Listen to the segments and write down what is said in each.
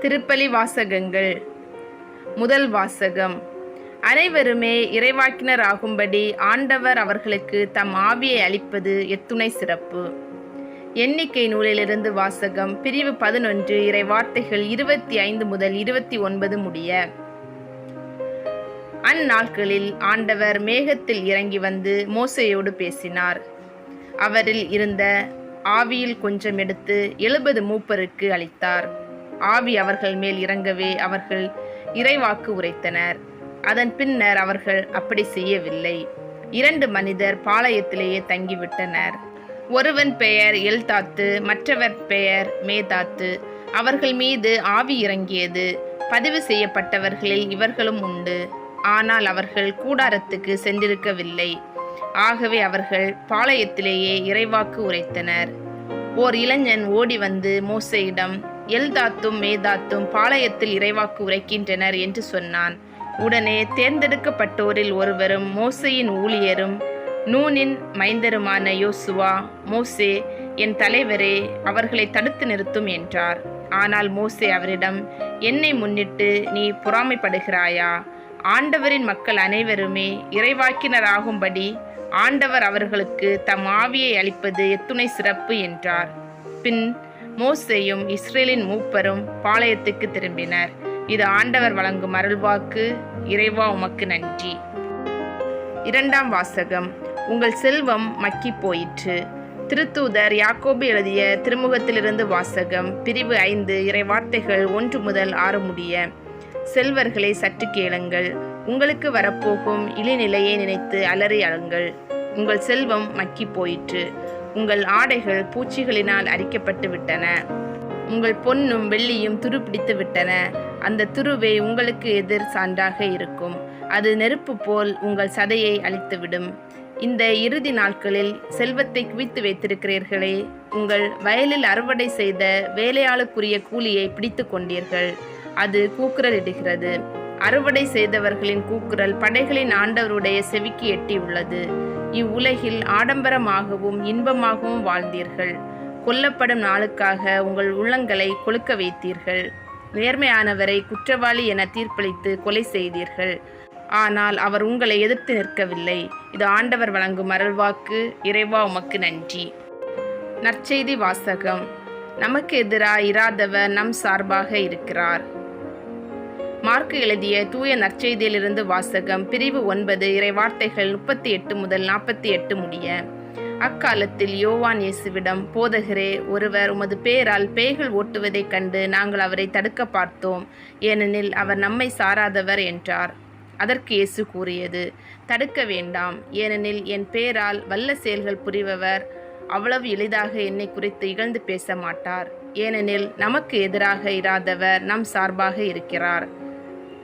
திருப்பலி வாசகங்கள். முதல் வாசகம். அனைவருமே இறைவாக்கினர் ஆகும்படி ஆண்டவர் அவர்களுக்கு தம் ஆவியை அளிப்பது எத்துணை சிறப்பு. எண்ணிக்கை நூலிலிருந்து வாசகம் பிரிவு பதினொன்று இறை வார்த்தைகள் இருபத்தி ஐந்து முதல் இருபத்தி ஒன்பது முடிய. அந்நாட்களில் ஆண்டவர் மேகத்தில் இறங்கி வந்து மோசையோடு பேசினார். அவரில் இருந்த ஆவியில் கொஞ்சம் எடுத்து எழுபது மூப்பருக்கு அளித்தார். ஆவி அவர்கள் மேல் இறங்கவே அவர்கள் இறைவாக்கு உரைத்தனர். அதன் பின்னர் அவர்கள் அப்படி செய்யவில்லை. இரண்டு மனிதர் பாளையத்திலேயே தங்கிவிட்டனர். ஒருவன் பெயர் எல்தாத்து மற்றவர் பெயர் மேதாத்து. அவர்கள் மீது ஆவி இறங்கியது. பதிவு செய்யப்பட்டவர்களில் இவர்களும் உண்டு. ஆனால் அவர்கள் கூடாரத்துக்கு சென்றிருக்கவில்லை. ஆகவே அவர்கள் பாளையத்திலேயே இறைவாக்கு உரைத்தனர். ஓர் இளைஞன் ஓடி வந்து மோசையிடம் எல்தாத்தும் மேதாத்தும் பாளையத்தில் இறைவாக்கு உரைக்கின்றனர் என்று சொன்னான். உடனே தேர்ந்தெடுக்கப்பட்டோரில் ஒருவரும் மோசையின் ஊழியரும் நூனின் மைந்தருமான யோசுவா மோசே என் தலைவரே அவர்களை தடுத்து நிறுத்தும் என்றார். ஆனால் மோசே அவரிடம் என்னை முன்னிட்டு நீ பொறாமைப்படுகிறாயா? ஆண்டவரின் மக்கள் அனைவருமே இறைவாக்கினராகும்படி ஆண்டவர் அவர்களுக்கு தம் ஆவியை அளிப்பது எத்துணை சிறப்பு என்றார். பின் மோசேயும் இஸ்ரேலின் மூப்பரும் பாளையத்துக்கு திரும்பினர். இது ஆண்டவர் வழங்கும் அருள்வாக்கு. இறைவா உமக்கு நன்றி. இரண்டாம் வாசகம். உங்கள் செல்வம் மக்கி போயிற்று. திருத்தூதர் யாக்கோபு எழுதிய திருமுகத்திலிருந்து வாசகம். பிரிவு ஐந்து இறை வார்த்தைகள் ஒன்று முதல் ஆறு முடிய. செல்வர்களை சற்று கேளுங்கள். உங்களுக்கு வரப்போகும் இழிநிலையை நினைத்து அலறி அழுங்கள். உங்கள் செல்வம் மக்கி போயிற்று. உங்கள் ஆடைகள் பூச்சிகளினால் அரிக்கப்பட்டு விட்டன. உங்கள் பொன்னும் வெள்ளியும் துருப்பிடித்து விட்டன. அந்த துருவே உங்களுக்கு எதிர் சான்றாக இருக்கும். அது நெருப்பு போல் உங்கள் சதையை அழித்துவிடும். இந்த இறுதி நாட்களில் செல்வத்தை குவித்து வைத்திருக்கிறீர்களே. உங்கள் வயலில் அறுவடை செய்த வேலையாளுக்குரிய கூலியை பிடித்து கொண்டீர்கள். அது கூக்குரலிடுகிறது அறுவடை செய்தவர்களின் கூக்குரல் படைகளின் ஆண்டவருடைய செவிக்கு எட்டியுள்ளது இவ்வுலகில் ஆடம்பரமாகவும் இன்பமாகவும் வாழ்ந்தீர்கள். கொல்லப்படும் நாளுக்காக உங்கள் உள்ளங்களை கொழுக்க வைத்தீர்கள். நேர்மையானவரை குற்றவாளி என தீர்ப்பளித்து கொலை செய்தீர்கள். ஆனால் அவர் உங்களை எதிர்த்து நிற்கவில்லை. இது ஆண்டவர் வழங்கும் அருள்வாக்கு. இறைவா உமக்கு நன்றி. நற்செய்தி வாசகம். நமக்கு எதிராக இராதவர் நம் சார்பாக இருக்கிறார். மார்க்கு எழுதிய தூய நற்செய்தியிலிருந்து வாசகம் பிரிவு ஒன்பது இறை வார்த்தைகள் முப்பத்தி எட்டு முதல் நாற்பத்தி எட்டு முடிய. அக்காலத்தில் யோவான் இயேசுவிடம் போதகரே ஒருவர் உமது பேரால் பேய்கள் ஓட்டுவதைக் கண்டு நாங்கள் அவரை தடுக்க பார்த்தோம். ஏனெனில் அவர் நம்மை சாராதவர் என்றார். அதற்கு இயேசு கூறியது தடுக்க வேண்டாம். ஏனெனில் என் பேரால் வல்ல செயல்கள் புரிபவர் அவ்வளவு எளிதாக என்னை குறித்து இகழ்ந்து பேச மாட்டார். ஏனெனில் நமக்கு எதிராக இராதவர் நம் சார்பாக இருக்கிறார்.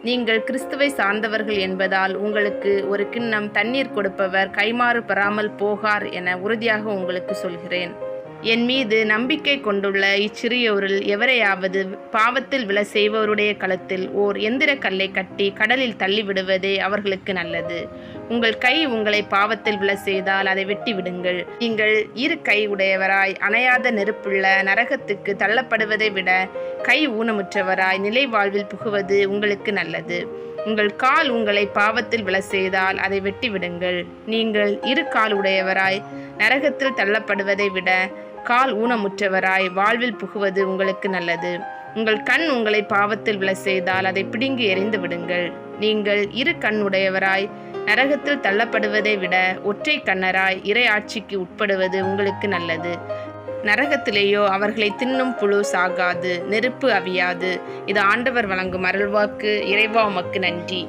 நீங்கள் கிறிஸ்துவை சார்ந்தவர்கள் என்பதால் உங்களுக்கு ஒரு கிண்ணம் தண்ணீர் கொடுப்பவர் கைமாறு பெறாமல் போகார் என உறுதியாக உங்களுக்கு சொல்கிறேன். என் மீது நம்பிக்கை கொண்டுள்ள இச்சிறியோரில் எவரையாவது பாவத்தில் விழ செய்பவருடைய களத்தில் ஓர் எந்திர கல்லை கட்டி கடலில் தள்ளிவிடுவதே அவர்களுக்கு நல்லது. உங்கள் கை உங்களை பாவத்தில் விழ செய்தால் அதை வெட்டி விடுங்கள். நீங்கள் இரு கை உடையவராய் அணையாத நெருப்புள்ள நரகத்துக்கு தள்ளப்படுவதை விட கை ஊனமுற்றவராய் நிலை வாழ்வில் புகுவது உங்களுக்கு நல்லது. உங்கள் கால் உங்களை பாவத்தில் விழ செய்தால் அதை வெட்டி விடுங்கள். நீங்கள் இரு கால் உடையவராய் நரகத்தில் தள்ளப்படுவதை விட கால் ஊனமுற்றவராய் வாழ்வில் புகுவது உங்களுக்கு நல்லது. உங்கள் கண் உங்களை பாவத்தில் விழ செய்தால் அதை பிடுங்கி எறிந்து விடுங்கள். நீங்கள் இரு கண் உடையவராய் நரகத்தில் தள்ளப்படுவதை விட ஒற்றை கண்ணராய் இறை ஆட்சிக்கு உட்படுவது உங்களுக்கு நல்லது. நரகத்திலேயோ அவர்களை தின்னும் புழு சாகாது நெருப்பு அவியாது. இது ஆண்டவர் வழங்கும் அருள்வாக்கு இறைவா உமக்கு நன்றி.